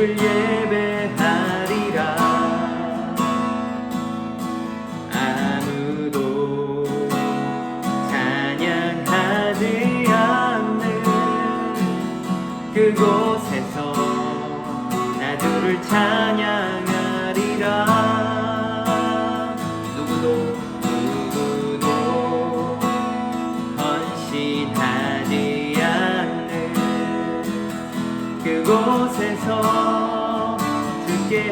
그곳에서 주를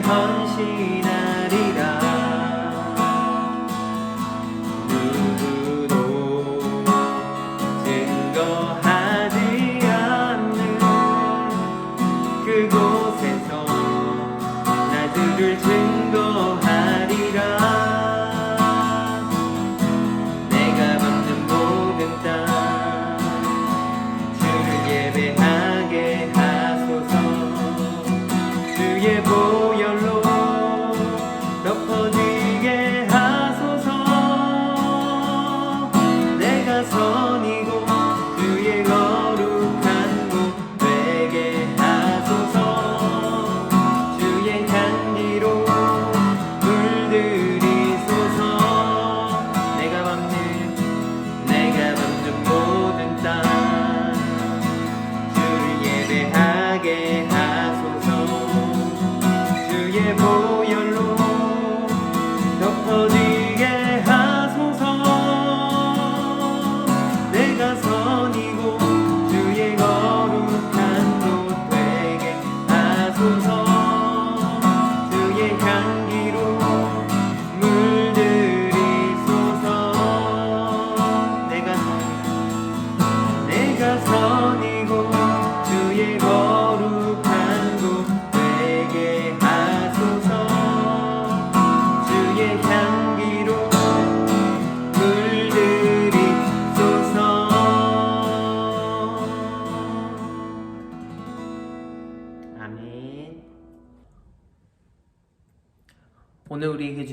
헌신하리라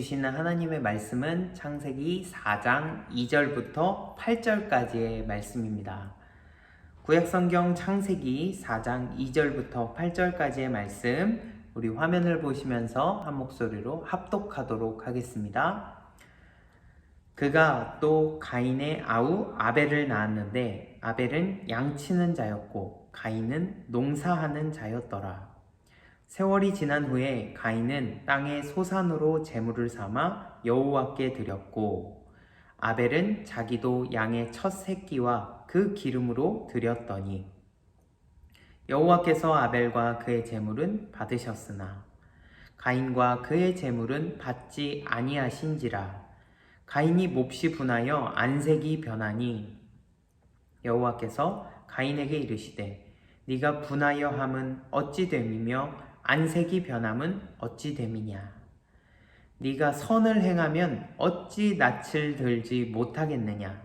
주시는 하나님의 말씀은 창세기 4장 2절부터 8절까지의 말씀입니다. 구약성경 창세기 4장 2절부터 8절까지의 말씀 우리 화면을 보시면서 한 목소리로 합독하도록 하겠습니다. 그가 또 가인의 아우 아벨을 낳았는데 아벨은 양치는 자였고 가인은 농사하는 자였더라. 세월이 지난 후에 가인은 땅의 소산으로 제물을 삼아 여호와께 드렸고 아벨은 자기도 양의 첫 새끼와 그 기름으로 드렸더니 여호와께서 아벨과 그의 제물은 받으셨으나 가인과 그의 제물은 받지 아니하신지라. 가인이 몹시 분하여 안색이 변하니 여호와께서 가인에게 이르시되 네가 분하여 함은 어찌 됨이며 안색이 변함은 어찌 됨이냐? 네가 선을 행하면 어찌 낯을 들지 못하겠느냐?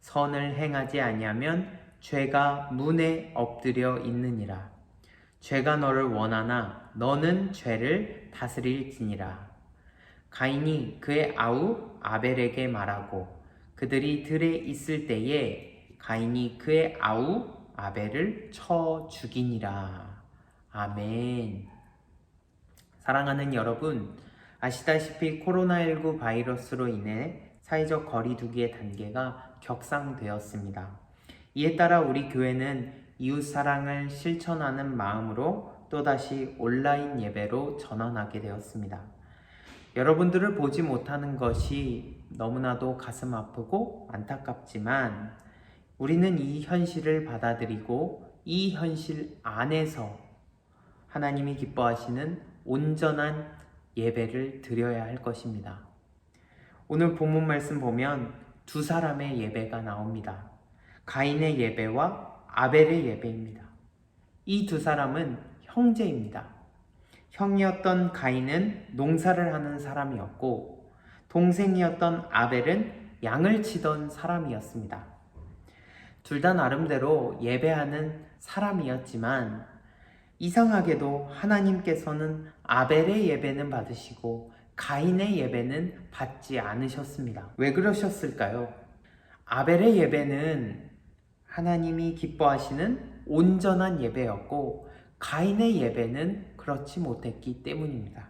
선을 행하지 아니하면 죄가 문에 엎드려 있느니라. 죄가 너를 원하나 너는 죄를 다스릴지니라. 가인이 그의 아우 아벨에게 말하고 그들이 들에 있을 때에 가인이 그의 아우 아벨을 쳐 죽이니라. 아멘 사랑하는 여러분 아시다시피 코로나19 바이러스로 인해 사회적 거리두기의 단계가 격상되었습니다. 이에 따라 우리 교회는 이웃 사랑을 실천하는 마음으로 또다시 온라인 예배로 전환하게 되었습니다. 여러분들을 보지 못하는 것이 너무나도 가슴 아프고 안타깝지만 우리는 이 현실을 받아들이고 이 현실 안에서 하나님이 기뻐하시는 온전한 예배를 드려야 할 것입니다. 오늘 본문 말씀 보면 두 사람의 예배가 나옵니다. 가인의 예배와 아벨의 예배입니다. 이 두 사람은 형제입니다. 형이었던 가인은 농사를 하는 사람이었고 동생이었던 아벨은 양을 치던 사람이었습니다. 둘 다 나름대로 예배하는 사람이었지만 이상하게도 하나님께서는 아벨의 예배는 받으시고 가인의 예배는 받지 않으셨습니다. 왜 그러셨을까요? 아벨의 예배는 하나님이 기뻐하시는 온전한 예배였고 가인의 예배는 그렇지 못했기 때문입니다.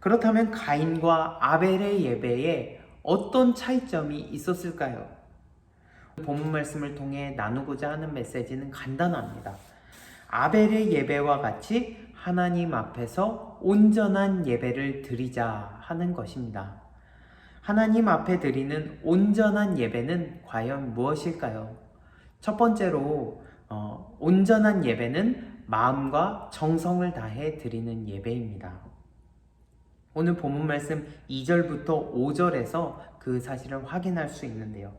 그렇다면 가인과 아벨의 예배에 어떤 차이점이 있었을까요? 본문 말씀을 통해 나누고자 하는 메시지는 간단합니다. 아벨의 예배와 같이 하나님 앞에서 온전한 예배를 드리자 하는 것입니다. 하나님 앞에 드리는 온전한 예배는 과연 무엇일까요? 첫 번째로 어, 온전한 예배는 마음과 정성을 다해 드리는 예배입니다. 오늘 본문 말씀 2절부터 5절에서 그 사실을 확인할 수 있는데요.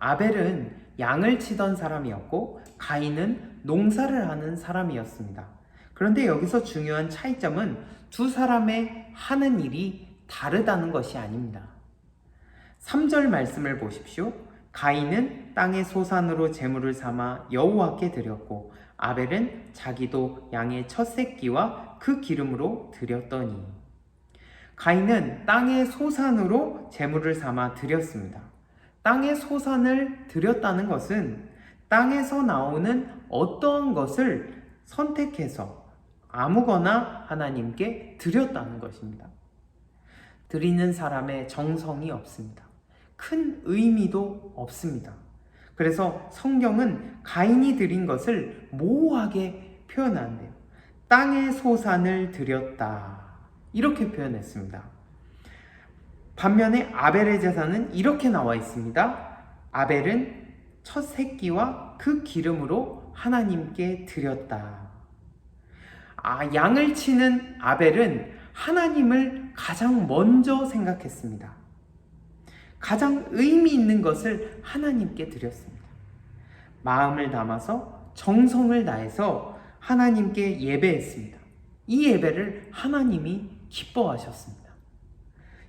아벨은 양을 치던 사람이었고 가인은 농사를 하는 사람이었습니다. 그런데 여기서 중요한 차이점은 두 사람의 하는 일이 다르다는 것이 아닙니다. 3절 말씀을 보십시오. 가인은 땅의 소산으로 제물을 삼아 여호와께 드렸고 아벨은 자기도 양의 첫 새끼와 그 기름으로 드렸더니 가인은 땅의 소산으로 제물을 삼아 드렸습니다. 땅의 소산을 드렸다는 것은 땅에서 나오는 어떠한 것을 선택해서 아무거나 하나님께 드렸다는 것입니다. 드리는 사람의 정성이 없습니다. 큰 의미도 없습니다. 그래서 성경은 가인이 드린 것을 모호하게 표현하는데요. 땅의 소산을 드렸다. 이렇게 표현했습니다. 반면에 아벨의 제사는 이렇게 나와 있습니다. 아벨은 첫 새끼와 그 기름으로 하나님께 드렸다. 아, 양을 치는 아벨은 하나님을 가장 먼저 생각했습니다. 가장 의미 있는 것을 하나님께 드렸습니다. 마음을 담아서 정성을 다해서 하나님께 예배했습니다. 이 예배를 하나님이 기뻐하셨습니다.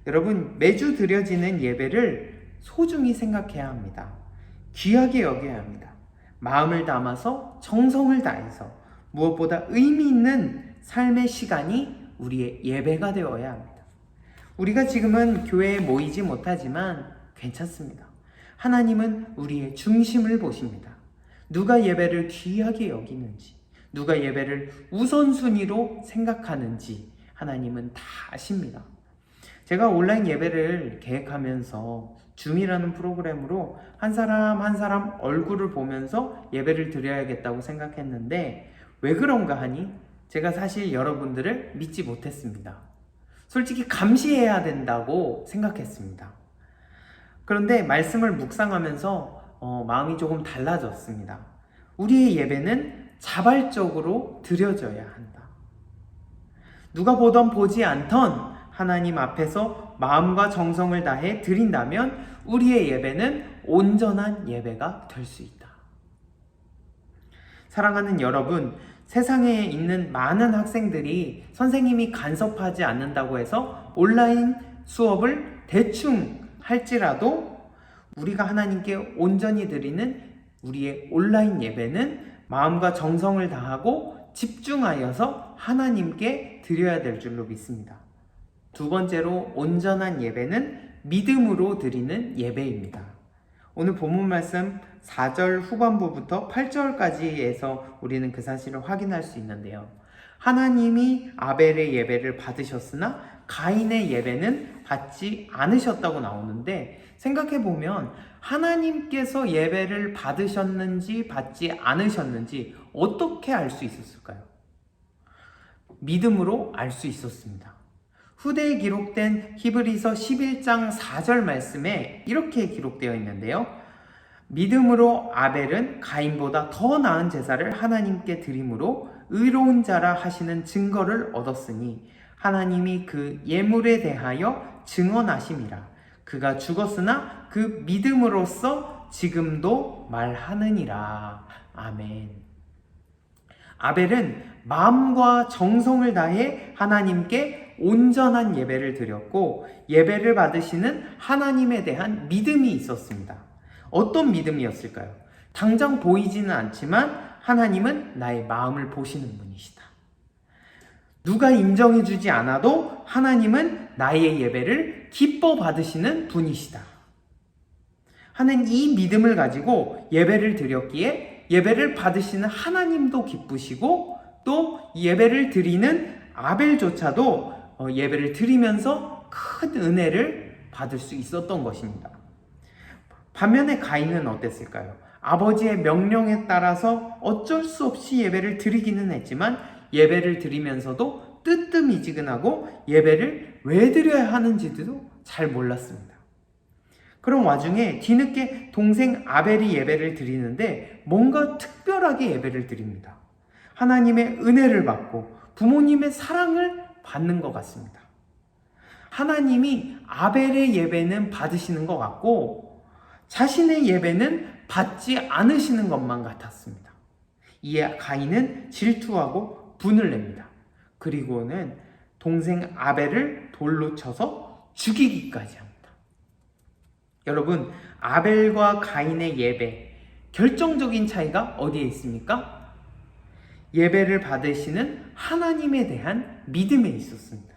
여러분, 매주 드려지는 예배를 소중히 생각해야 합니다. 귀하게 여겨야 합니다. 마음을 담아서 정성을 다해서 무엇보다 의미 있는 삶의 시간이 우리의 예배가 되어야 합니다. 우리가 지금은 교회에 모이지 못하지만 괜찮습니다. 하나님은 우리의 중심을 보십니다. 누가 예배를 귀하게 여기는지, 누가 예배를 우선순위로 생각하는지 하나님은 다 아십니다. 제가 온라인 예배를 계획하면서 줌이라는 프로그램으로 한 사람 한 사람 얼굴을 보면서 예배를 드려야겠다고 생각했는데 왜 그런가 하니 제가 사실 여러분들을 믿지 못했습니다. 솔직히 감시해야 된다고 생각했습니다. 그런데 말씀을 묵상하면서 어, 마음이 조금 달라졌습니다. 우리의 예배는 자발적으로 드려져야 한다. 누가 보던 보지 않던 하나님 앞에서 마음과 정성을 다해 드린다면 우리의 예배는 온전한 예배가 될 수 있다. 사랑하는 여러분, 세상에 있는 많은 학생들이 선생님이 간섭하지 않는다고 해서 온라인 수업을 대충 할지라도 우리가 하나님께 온전히 드리는 우리의 온라인 예배는 마음과 정성을 다하고 집중하여서 하나님께 드려야 될 줄로 믿습니다. 두 번째로 온전한 예배는 믿음으로 드리는 예배입니다. 오늘 본문 말씀 4절 후반부부터 8절까지에서 우리는 그 사실을 확인할 수 있는데요. 하나님이 아벨의 예배를 받으셨으나 가인의 예배는 받지 않으셨다고 나오는데 생각해 보면 하나님께서 예배를 받으셨는지 받지 않으셨는지 어떻게 알 수 있었을까요? 믿음으로 알 수 있었습니다. 후대에 기록된 히브리서 11장 4절 말씀에 이렇게 기록되어 있는데요. 믿음으로 아벨은 가인보다 더 나은 제사를 하나님께 드림으로 의로운 자라 하시는 증거를 얻었으니 하나님이 그 예물에 대하여 증언하심이라. 그가 죽었으나 그 믿음으로써 지금도 말하느니라. 아멘. 아벨은 마음과 정성을 다해 하나님께 온전한 예배를 드렸고 예배를 받으시는 하나님에 대한 믿음이 있었습니다. 어떤 믿음이었을까요? 당장 보이지는 않지만 하나님은 나의 마음을 보시는 분이시다. 누가 인정해주지 않아도 하나님은 나의 예배를 기뻐 받으시는 분이시다. 하는 이 믿음을 가지고 예배를 드렸기에 예배를 받으시는 하나님도 기쁘시고 또 예배를 드리는 아벨조차도 어, 예배를 드리면서 큰 은혜를 받을 수 있었던 것입니다. 반면에 가인은 어땠을까요? 아버지의 명령에 따라서 어쩔 수 없이 예배를 드리기는 했지만 예배를 드리면서도 뜨뜻미지근하고 예배를 왜 드려야 하는지도 잘 몰랐습니다. 그런 와중에 뒤늦게 동생 아벨이 예배를 드리는데 뭔가 특별하게 예배를 드립니다. 하나님의 은혜를 받고 부모님의 사랑을 받는 것 같습니다. 하나님이 아벨의 예배는 받으시는 것 같고 자신의 예배는 받지 않으시는 것만 같았습니다. 이에 가인은 질투하고 분을 냅니다. 그리고는 동생 아벨을 돌로 쳐서 죽이기까지 합니다. 여러분, 아벨과 가인의 예배, 결정적인 차이가 어디에 있습니까? 예배를 받으시는 하나님에 대한 믿음에 있었습니다.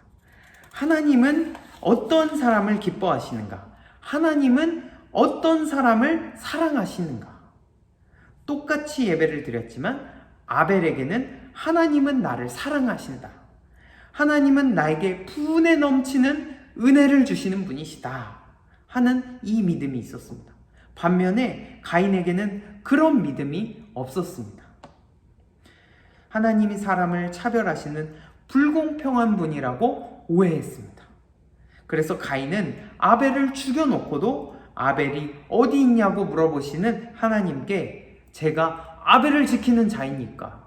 하나님은 어떤 사람을 기뻐하시는가? 하나님은 어떤 사람을 사랑하시는가? 똑같이 예배를 드렸지만 아벨에게는 하나님은 나를 사랑하신다. 하나님은 나에게 분에 넘치는 은혜를 주시는 분이시다. 하는 이 믿음이 있었습니다. 반면에 가인에게는 그런 믿음이 없었습니다. 하나님이 사람을 차별하시는 불공평한 분이라고 오해했습니다. 그래서 가인은 아벨을 죽여놓고도 아벨이 어디 있냐고 물어보시는 하나님께 제가 아벨을 지키는 자이니까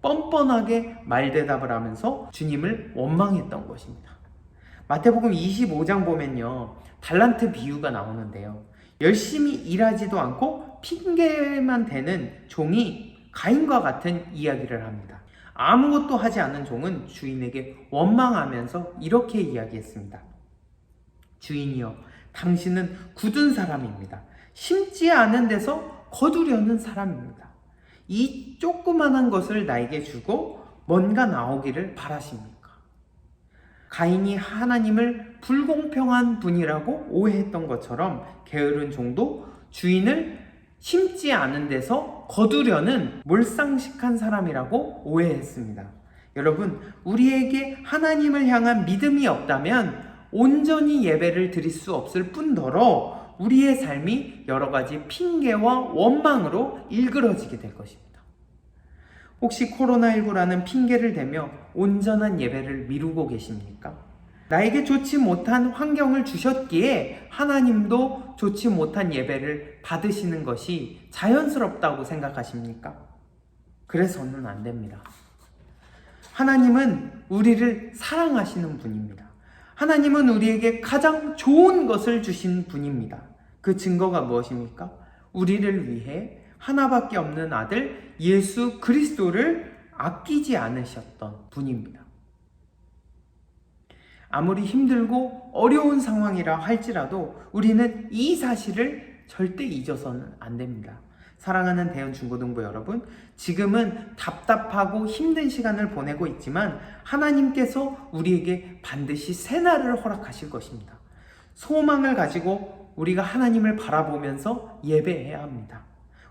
뻔뻔하게 말대답을 하면서 주님을 원망했던 것입니다. 마태복음 25장 보면요. 달란트 비유가 나오는데요. 열심히 일하지도 않고 핑계만 대는 종이 가인과 같은 이야기를 합니다. 아무것도 하지 않은 종은 주인에게 원망하면서 이렇게 이야기했습니다. 주인이여, 당신은 굳은 사람입니다. 심지 않은 데서 거두려는 사람입니다. 이 조그만한 것을 나에게 주고 뭔가 나오기를 바라십니까? 가인이 하나님을 불공평한 분이라고 오해했던 것처럼 게으른 종도 주인을 심지 않은 데서 거두려는 몰상식한 사람이라고 오해했습니다. 여러분, 우리에게 하나님을 향한 믿음이 없다면 온전히 예배를 드릴 수 없을 뿐더러 우리의 삶이 여러 가지 핑계와 원망으로 일그러지게 될 것입니다. 혹시 코로나19라는 핑계를 대며 온전한 예배를 미루고 계십니까? 나에게 좋지 못한 환경을 주셨기에 하나님도 좋지 못한 예배를 받으시는 것이 자연스럽다고 생각하십니까? 그래서는 안 됩니다. 하나님은 우리를 사랑하시는 분입니다. 하나님은 우리에게 가장 좋은 것을 주신 분입니다. 그 증거가 무엇입니까? 우리를 위해 하나밖에 없는 아들 예수 그리스도를 아끼지 않으셨던 분입니다. 아무리 힘들고 어려운 상황이라 할지라도 우리는 이 사실을 절대 잊어서는 안 됩니다. 사랑하는 대현 중고등부 여러분, 지금은 답답하고 힘든 시간을 보내고 있지만 하나님께서 우리에게 반드시 새날을 허락하실 것입니다. 소망을 가지고 우리가 하나님을 바라보면서 예배해야 합니다.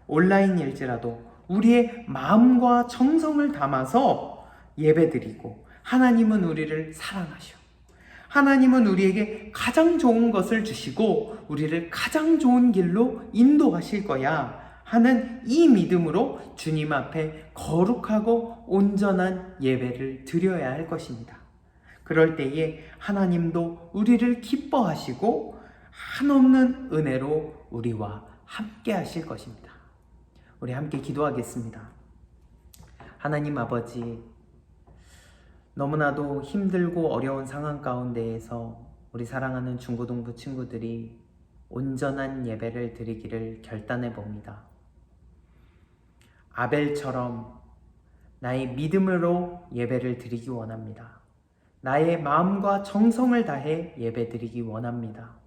온라인일지라도 우리의 마음과 정성을 담아서 예배드리고 하나님은 우리를 사랑하셔. 하나님은 우리에게 가장 좋은 것을 주시고 우리를 가장 좋은 길로 인도하실 거야 하는 이 믿음으로 주님 앞에 거룩하고 온전한 예배를 드려야 할 것입니다. 그럴 때에 하나님도 우리를 기뻐하시고 한없는 은혜로 우리와 함께 하실 것입니다. 우리 함께 기도하겠습니다. 하나님 아버지, 너무나도 힘들고 어려운 상황 가운데에서 우리 사랑하는 중고등부 친구들이 온전한 예배를 드리기를 결단해 봅니다. 아벨처럼 나의 믿음으로 예배를 드리기 원합니다. 나의 마음과 정성을 다해 예배 드리기 원합니다.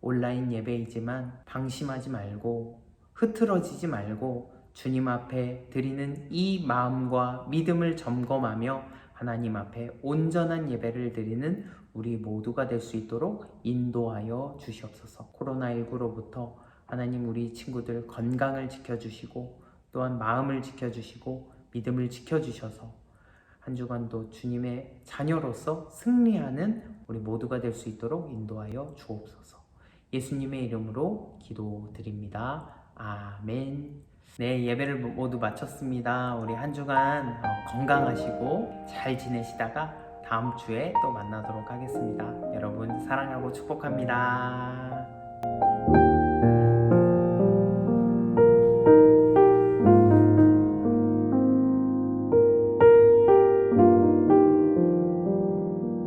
온라인 예배이지만 방심하지 말고 흐트러지지 말고 주님 앞에 드리는 이 마음과 믿음을 점검하며 하나님 앞에 온전한 예배를 드리는 우리 모두가 될 수 있도록 인도하여 주시옵소서. 코로나19로부터 하나님 우리 친구들 건강을 지켜주시고 또한 마음을 지켜주시고 믿음을 지켜주셔서 한 주간도 주님의 자녀로서 승리하는 우리 모두가 될 수 있도록 인도하여 주옵소서. 예수님의 이름으로 기도드립니다. 아멘. 네, 예배를 모두 마쳤습니다. 우리 한 주간 어, 건강하시고 잘 지내시다가 다음 주에 또 만나도록 하겠습니다. 여러분 사랑하고 축복합니다.